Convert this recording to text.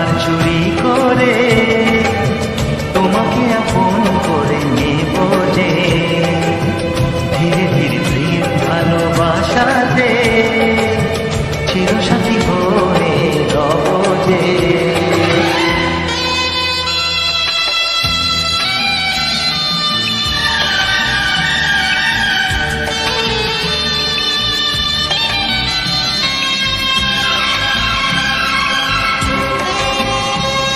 তোমার চুরি করে তোমাকে আপন করে নেব ধীরে ধীরে প্রিয় ভালোবাসাতে চিরসাথী হয়ে রব